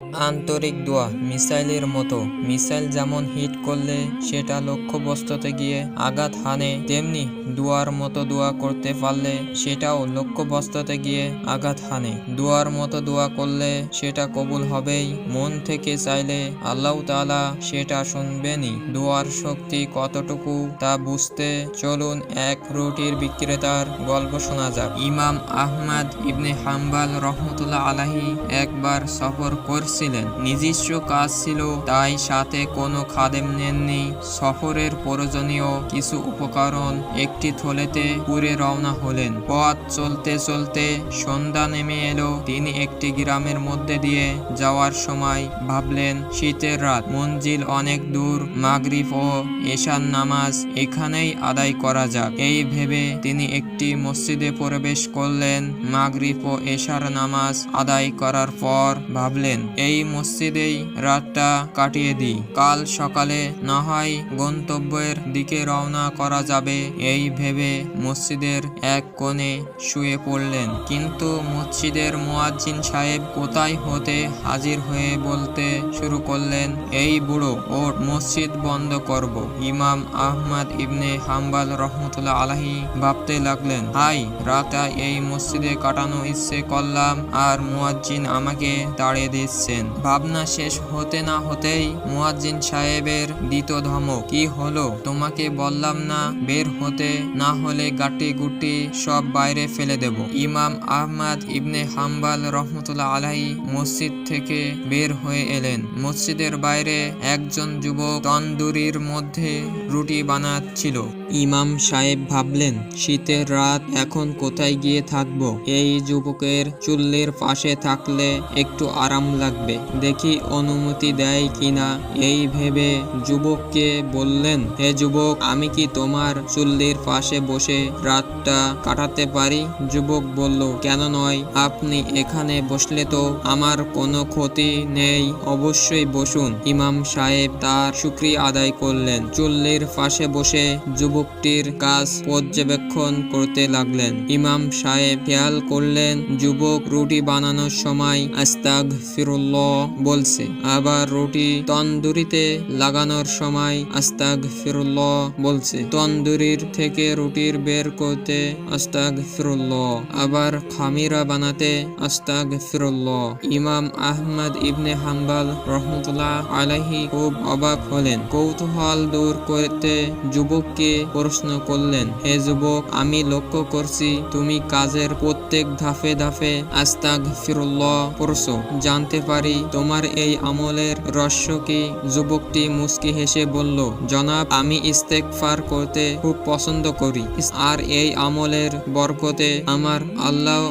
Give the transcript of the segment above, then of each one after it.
আন্তরিক দোয়া, মিসাইলের মতো। মিসাইল যেমন হিট করলে, সেটা লক্ষ্যবস্তুতে গিয়ে আঘাত হানে। তেমনি দোয়ার মতো দোয়া করতে পারলে, সেটাও লক্ষ্যবস্তুতে গিয়ে আঘাত হানে। দোয়ার মতো দোয়া করলে, সেটা কবুল হবেই। মন থেকে চাইলে আল্লাহ তাআলা সেটা শুনবেনই। দোয়ার শক্তি কতটুকু, তা বুঝতে চলুন এক রুটির বিক্রেতার গল্প শোনা যাক। ইমাম আহমদ ইবনে হাম্বাল রহমতুল্লাহ আলাহি একবার সফর করছিলেন নিজস্ব কাজ ছিল, তাই সাথে কোনো খাদেম নেননি। সফরের প্রয়োজনীয় কিছু উপকরণ একটি থলেতে পুরে রওনা হলেন। পথ চলতে চলতে সন্ধ্যা নেমে এলো। তিনি একটি গ্রামের মধ্যে দিয়ে যাওয়ার সময় ভাবলেন, শীতের রাত, মঞ্জিল অনেক দূর, মাগরিব ও এশার নামাজ এখানেই আদায় করা যাক। এই ভেবে তিনি একটি মসজিদে প্রবেশ করলেন। মাগরিব ও এশার নামাজ আদায় করার পর ভাবলেন এই মসজিদেই রাতটা কাটিয়ে দিই। কাল সকালে না হয় গন্তব্যের দিকে রওনা করা যাবে এই ভেবে মসজিদের এক কোণে শুয়ে পড়লেন। কিন্তু মসজিদের মুয়াজ্জিন সাহেব কোথায় হতে হাজির হয়ে বলতে শুরু করলেন, এই বুড়ো, ওর মসজিদ বন্ধ করব। ইমাম আহমদ ইবনে হাম্বাল রহমতুল্লাহ আলাহি ভাবতে লাগলেন, হাই রাতা এই মসজিদে কাটানো ইচ্ছে করলাম আর মুয়াজ্জিন আমাকে তাড়িয়ে দিচ্ছেন ভাবনা শেষ হতে না হতেই মুয়াজ্জিন সাহেবের দ্বিতীয় ধমক। কি হলো? তোমাকে বললাম না বের হতে, না হলে গাটি গুটি সব বাইরে ফেলে দেব। ইমাম আহমদ ইবনে হাম্বাল রহমতুল্লাহ আলাহি মসজিদ থেকে বের হয়ে এলেন। মসজিদের বাইরে একজন যুবক তন্দুরির মধ্যে রুটি বানাচ্ছিল। ইমাম সাহেব ভাবলেন, শীতের রাত, এখন কোথায় গিয়ে থাকব? এই যুবকের চুল্লির পাশে থাকলে একটু আরাম লাগবে। দেখি অনুমতি দেয় কিনা। এই ভেবে যুবককে বললেন, হে যুবক, আমি কি তোমার চুল্লির পাশে বসে রাতটা কাটাতে পারি? যুবক বলল, কেন নয়, আপনি এখানে বসলে তো আমার কোনো ক্ষতি নেই। অবশ্যই বসুন। ইমাম সাহেব তার শুক্রিয়া আদায় করলেন। চুল্লির পাশে বসে যুবকটির কাজ পর্যবেক্ষণ করতে লাগলেন। ইমাম সাহেব খেয়াল করলেন, যুবক রুটি বানানোর সময় আস্তাগ ফিরুল্লাহ বলছে, আবার রুটি তন্দুরিতে লাগানোর সময় আস্তাগ ফিরুল্লাহ বলছে, তন্দুরির থেকে রুটির বের করতে আস্তাগ ফিরুল্লাহ আবার খামিরা বানাতে আস্তাগ ইমাম আহমদ ইবনে হাম্বাল রহমতুল্লাহ আলাহি খুব অবাক হলেন, কৌতূহল দূর করতে যুবককে প্রশ্ন করলেন, হে যুবক, আমি লক্ষ্য করছি তুমি কাজের প্রত্যেক ধাপে ধাপে আস্তাগ ফিরুল্লাহ পড়ছো, জানতে পারি। তোমার এই আমলের রহস্য কি? যুবকটি মুস্কি হেসে বলল, জনাব, আমি ইস্তেকফার করতে খুব পছন্দ করি। আর এই আমলের বরকতে আমার আল্লাহ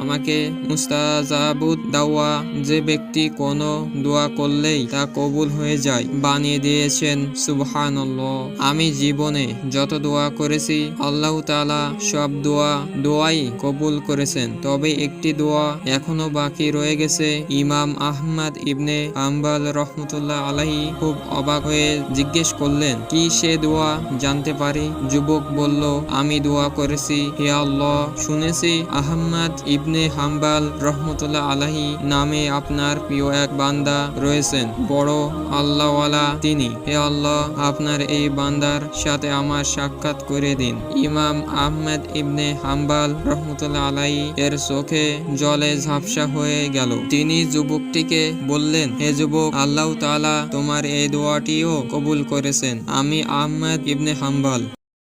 আমাকে মুস্তাজাবুদ দাওয়া যে ব্যক্তি কোনো দোয়া করলেই তা কবুল হয়ে যায়। বানিয়ে দিয়েছেন, সুবহানাল্লাহ। আমি জীবনে যত দোয়া করেছি, আল্লাহ তাআলা সব দোয়া, দোয়াই কবুল করেছেন। তবে একটি দোয়া এখনও বাকি রয়ে গেছে। ইমাম আহমদ ইবনে আম্বাল রহমতুল্লাহ আলাহি খুব অবাক হয়ে জিজ্ঞেস করলেন, কি সে দোয়া জানতে পারি? যুবক বলল, আমি দোয়া করেছি, হে আল্লাহ, শুনেছি আহমদ ইবনে হাম্বাল রহমতুল্লাহ আলাহি নামে আপনার প্রিয় এক বান্দা রয়েছেন, বড় আল্লাহওয়ালা তিনি। হে আল্লাহ, আপনার এই বান্দার সাথে আমার সাক্ষাৎ করে দিন। ইমাম আহমেদ ইবনে হাম্বাল রহমতুল্লাহ আলাই এর চোখে জলে ঝাপসা হয়ে গেল। তিনি যুবকটিকে বললেন, হে যুবক, আল্লাহ তাআলা তোমার এই দোয়াটিও কবুল করেছেন। আমি আহমেদ ইবনে হাম্বাল।